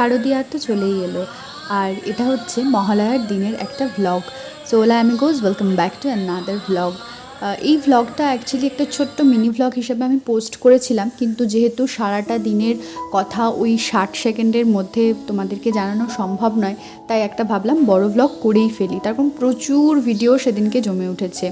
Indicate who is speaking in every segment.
Speaker 1: শারদীয়া তো চলেই এলো। আর এটা হচ্ছে মহালয়ার দিনের একটা vlog so hola amigos welcome back to another vlog এই ভ্লগটা অ্যাকচুয়ালি একটা ছোট্ট মিনি ভ্লগ হিসেবে আমি পোস্ট করেছিলাম। কিন্তু যেহেতু সারাটা দিনের কথা ওই ষাট সেকেন্ডের মধ্যে তোমাদেরকে জানানো সম্ভব নয়, তাই একটা ভাবলাম বড় ভ্লগ করেই ফেলি। তার প্রচুর ভিডিও সেদিনকে জমে উঠেছে।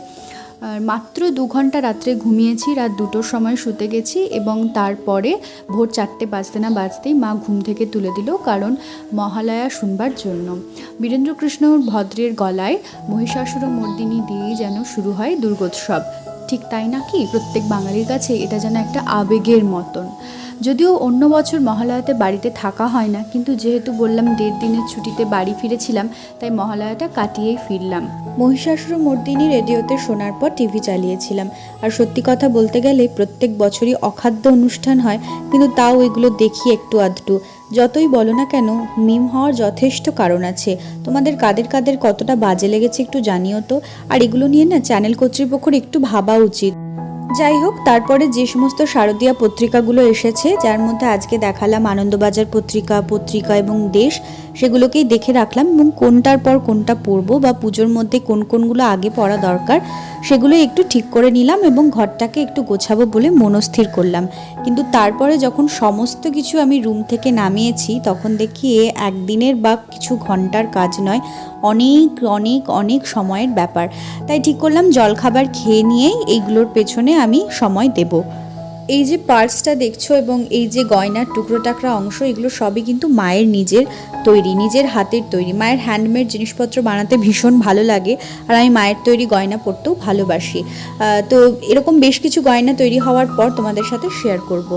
Speaker 1: আর মাত্র দু ঘণ্টা রাত্রে ঘুমিয়েছি, রাত দুটোর সময় শুতে গেছি এবং তারপরে ভোর চারটে বাজতে না বাজতেই মা ঘুম থেকে তুলে দিল কারণ মহালয়া শুনবার জন্য। বীরেন্দ্রকৃষ্ণ ভদ্রের গলায় মহিষাসুর মর্দিনী দিয়েই যেন শুরু হয় দুর্গোৎসব। ঠিক তাই নাকি প্রত্যেক বাঙালির কাছে এটা যেন একটা আবেগের মতন। যদিও অন্য বছর মহালয়াতে বাড়িতে থাকা হয় না, কিন্তু যেহেতু বললাম দেড় দিনের ছুটিতে বাড়ি ফিরেছিলাম, তাই মহালয়াটা কাটিয়েই ফিরলাম। মহিষাসুর মর্দিনী রেডিওতে শোনার পর টিভি চালিয়েছিলাম। আর সত্যি কথা বলতে গেলে প্রত্যেক বছরই অখাদ্য অনুষ্ঠান হয়, কিন্তু তাও এগুলো দেখি একটু আধটু। যতই বলো না কেন, মিম হওয়ার যথেষ্ট কারণ আছে। তোমাদের কাদের কাদের কতটা বাজে লেগেছে একটু জানিও তো। আর এগুলো নিয়ে না, চ্যানেল কর্তৃপক্ষের একটু ভাবা উচিত। যাই হোক, তারপরে যে সমস্ত শারদীয়া পত্রিকাগুলো এসেছে, যার মধ্যে আজকে দেখালাম আনন্দবাজার পত্রিকা পত্রিকা এবং দেশ, সেগুলোকেই দেখে রাখলাম এবং কোনটার পর কোনটা পড়ব বা পুজোর মধ্যে কোন কোনগুলো আগে পড়া দরকার সেগুলো একটু ঠিক করে নিলাম এবং ঘরটাকে একটু গোছাবো বলে মনস্থির করলাম। কিন্তু তারপরে যখন সমস্ত কিছু আমি রুম থেকে নামিয়েছি, তখন দেখি এ একদিনের বা কিছু ঘণ্টার কাজ নয়, অনেক অনেক অনেক সময়ের ব্যাপার। তাই ঠিক করলাম জলখাবার খেয়ে নিয়েই এইগুলোর পেছনে আমি সময় দেব। এই যে পার্সটা দেখছ এবং এই যে গয়নার টুকরো টাকরা অংশ, এগুলো সবই কিন্তু মায়ের নিজের তৈরি, নিজের হাতের তৈরি। মায়ের হ্যান্ডমেড জিনিসপত্র বানাতে ভীষণ ভালো লাগে আর আমি মায়ের তৈরি গয়না পরতেও ভালোবাসি। তো এরকম বেশ কিছু গয়না তৈরি হওয়ার পর তোমাদের সাথে শেয়ার করব।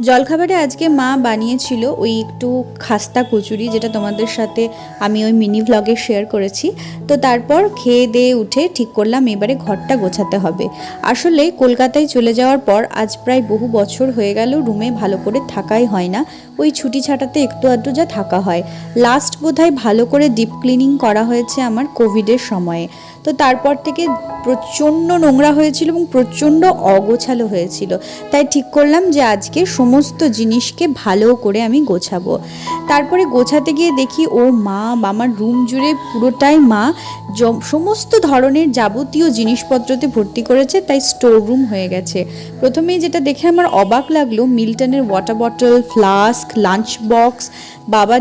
Speaker 1: জলখাবারে আজকে মা বানিয়েছিল ওই একটু খাস্তা কচুরি, যেটা তোমাদের সাথে আমি ওই মিনি ভ্লগে শেয়ার করেছি। তো তারপর খেয়ে দিয়ে উঠে ঠিক করলাম, এবারে ঘরটা গোছাতে হবে। আসলে কলকাতায় চলে যাওয়ার পর আজ প্রায় বহু বছর হয়ে গেল, রুমে ভালো করে থাকাই হয় না। ওই ছুটি ছাটাতে একটু আধটু যা থাকা হয়। লাস্ট বোধহয় ভালো করে ডিপ ক্লিনিং করা হয়েছে আমার কোভিডের সময়ে। তো তারপর থেকে প্রচণ্ড নোংরা হয়েছিল এবং প্রচণ্ড অগোছালো হয়েছিল। তাই ঠিক করলাম যে আজকে সমস্ত জিনিসকে ভালো করে আমি গোছাবো। তারপরে গোছাতে গিয়ে দেখি ও মা আমার রুম জুড়ে পুরোটাই মা সমস্ত ধরনের যাবতীয় জিনিসপত্রতে ভর্তি করেছে, তাই স্টোর রুম হয়ে গেছে। প্রথমেই যেটা দেখে আমার অবাক লাগল মিল্টনের water bottle flask lunch box বাবা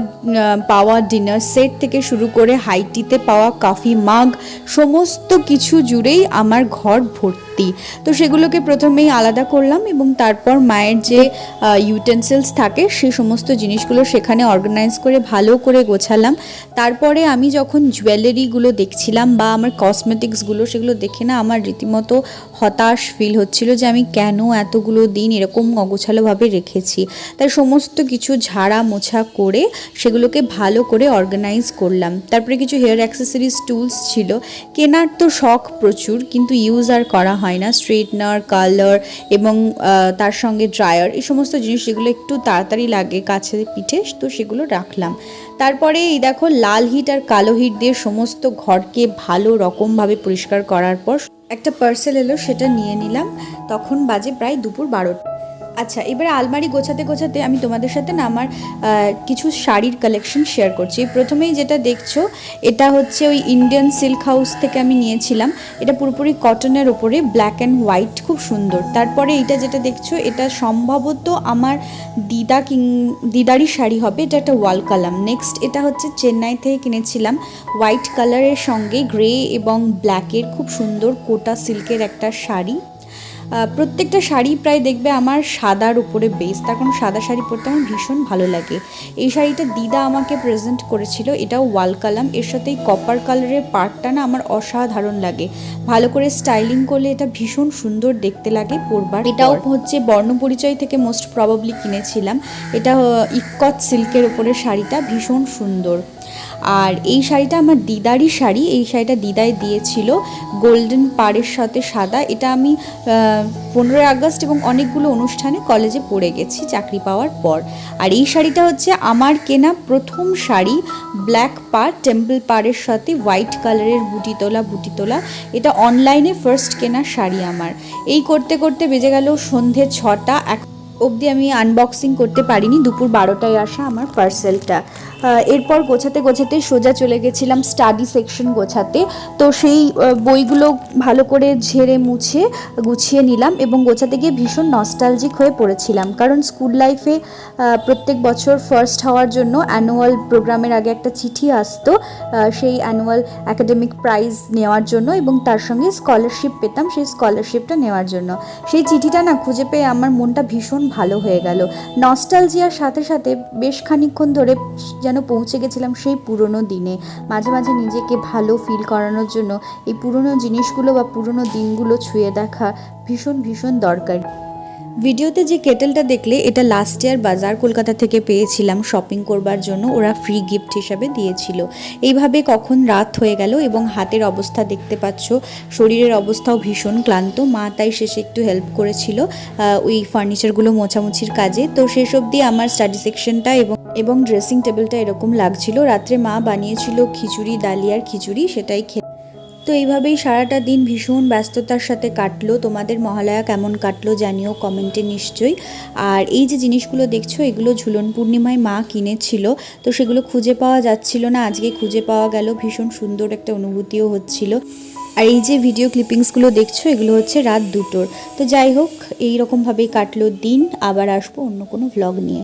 Speaker 1: পাওয়া ডিনার সেট থেকে শুরু করে হাইটিতে পাওয়া কফি মাগ সমস্ত কিছু জুড়েই আমার ঘর ভর্তি। তো সেগুলোকে প্রথমেই আলাদা করলাম এবং তারপর মায়ের যে ইউটেন্সিলস থাকে, সে সমস্ত জিনিসগুলো সেখানে অর্গানাইজ করে, ভালো করে গোছালাম। তারপরে আমি যখন জুয়েলারিগুলো দেখছিলাম বা আমার কসমেটিক্সগুলো সেগুলো দেখে না আমার রীতিমতো হতাশ ফিল হচ্ছিল যে আমি কেন এতগুলো দিন এরকম অগোছালোভাবে রেখেছি। তাই সমস্ত কিছু ঝাড়া মোছা করে সেগুলোকে ভালো করে অর্গানাইজ করলাম। তারপরে কিছু হেয়ার অ্যাক্সেসরিজ টুলস ছিল। কেনার তো শখ প্রচুর, কিন্তু ইউজ আর করা হয় না। স্ট্রেটনার কালার এবং তার সঙ্গে ড্রায়ার এই সমস্ত জিনিস যেগুলো একটু তাড়াতাড়ি লাগে কাছে পিঠে, তো সেগুলো রাখলাম। তারপরে এই দেখো লাল হিট আর কালো হিট দিয়ে সমস্ত ঘরকে ভালো রকমভাবে পরিষ্কার করার পর একটা পার্সেল এলো, সেটা নিয়ে নিলাম। তখন বাজে প্রায় দুপুর বারোটা। আচ্ছা এবারে আলমারি গোছাতে গোছাতে আমি তোমাদের সাথে না আমার কিছু শাড়ির কালেকশন শেয়ার করছি। প্রথমেই যেটা দেখছ, এটা হচ্ছে ওই ইন্ডিয়ান সিল্ক হাউস থেকে আমি নিয়েছিলাম। এটা পুরোপুরি কটনের ওপরে ব্ল্যাক অ্যান্ড হোয়াইট খুব সুন্দর। তারপরে এটা যেটা দেখছ, এটা সম্ভবত আমার দিদা কিং, দিদারই শাড়ি হবে, এটা একটা ওয়াল কালাম। নেক্সট এটা হচ্ছে চেন্নাই থেকে কিনেছিলাম হোয়াইট কালারের সঙ্গে গ্রে এবং ব্ল্যাকের খুব সুন্দর কোটা সিল্কের একটা শাড়ি। প্রত্যেকটা শাড়ি প্রায় দেখবে আমার সাদার উপরে বেস তার কারণ সাদা শাড়ি পরতে আমার ভীষণ ভালো লাগে। এই শাড়িটা দিদা আমাকে প্রেজেন্ট করেছিল এটাও ওয়াল কালাম। এর সাথে এই কপার কালারের পার্টটা না আমার অসাধারণ লাগে। ভালো করে স্টাইলিং করলে এটা ভীষণ সুন্দর দেখতে লাগে পরবার এটাও হচ্ছে বর্ণ পরিচয় থেকে মোস্ট প্রবাবলি কিনেছিলাম। এটা ইক্কত সিল্কের উপরে শাড়িটা ভীষণ সুন্দর। আর এই শাড়িটা আমার দিদারই শাড়ি, এই শাড়িটা দিদায় দিয়েছিল। গোল্ডেন পাড়ের সাথে সাদা। এটা আমি পনেরোই আগস্ট এবং অনেকগুলো অনুষ্ঠানে কলেজে পড়ে গেছি চাকরি পাওয়ার পর। আর এই শাড়িটা হচ্ছে আমার কেনা প্রথম শাড়ি ব্ল্যাক পাড় টেম্পল পাড়ের সাথে হোয়াইট কালারের বুটি তোলা বুটি তোলা। এটা অনলাইনে ফার্স্ট কেনা শাড়ি আমার। এই করতে করতে বেজে গেল সন্ধে ছটা। এক অবধি আমি আনবক্সিং করতে পারিনি। দুপুর বারোটায় আসা আমার পার্সেলটা এরপর গোছাতে গোছাতে সোজা চলে গেছিলাম স্টাডি সেকশন গোছাতে। তো সেই বইগুলো ভালো করে ঝেড়ে মুছে গুছিয়ে নিলাম এবং গোছাতে গিয়ে ভীষণ নস্টালজিক হয়ে পড়েছিলাম। কারণ স্কুল লাইফে প্রত্যেক বছর ফার্স্ট হওয়ার জন্য অ্যানুয়াল প্রোগ্রামের আগে একটা চিঠি আসতো সেই অ্যানুয়াল একাডেমিক প্রাইজ নেওয়ার জন্য এবং তার সঙ্গে স্কলারশিপ পেতাম সেই স্কলারশিপটা নেওয়ার জন্য। সেই চিঠিটা না খুঁজে পেয়ে আমার মনটা ভীষণ ভালো হয়ে গেল। নস্টালজিয়ার সাথে সাথে বেশ খানিকক্ষণ ধরে যেন পৌঁছে গেছিলাম সেই পুরনো দিনে। মাঝে মাঝে নিজেকে ভালো ফিল করানোর জন্য এই পুরনো জিনিসগুলো বা পুরনো দিনগুলো ছুঁয়ে দেখা ভীষণ ভীষণ দরকার। ভিডিওতে যে কেটেলটা দেখলে, এটা লাস্ট ইয়ার বাজার কলকাতা থেকে পেয়েছিলাম শপিং করবার জন্য। ওরা ফ্রি গিফট হিসাবে দিয়েছিল। এইভাবে কখন রাত হয়ে গেল এবং হাতের অবস্থা দেখতে পাচ্ছ, শরীরের অবস্থাও ভীষণ ক্লান্ত। মা তাই শেষে একটু হেল্প করেছিল ওই ফার্নিচারগুলো মোছামুছির কাজে। তো শেষ অবধি আমার স্টাডি সেকশনটা এবং এবং ড্রেসিং টেবিলটা এরকম লাগছিল। রাত্রে মা বানিয়েছিল খিচুড়ি, ডালিয়ার খিচুড়ি, সেটাই তো এইভাবেই সারাটা দিন ভীষণ ব্যস্ততার সাথে কাটলো। তোমাদের মহালয়া কেমন কাটলো জানিও কমেন্টে নিশ্চয়ই। আর এই যে জিনিসগুলো দেখছ, এগুলো ঝুলন পূর্ণিমায় মা কিনেছিল, তো সেগুলো খুঁজে পাওয়া যাচ্ছিল না। আজকে খুঁজে পাওয়া গেল, ভীষণ সুন্দর একটা অনুভূতিও হচ্ছিল। আর এই যে ভিডিও ক্লিপিংসগুলো দেখছ, এগুলো হচ্ছে রাত দুটোর। তো যাই হোক এই রকমভাবেই কাটলো দিন। আবার আসব অন্য কোনো ভ্লগ নিয়ে।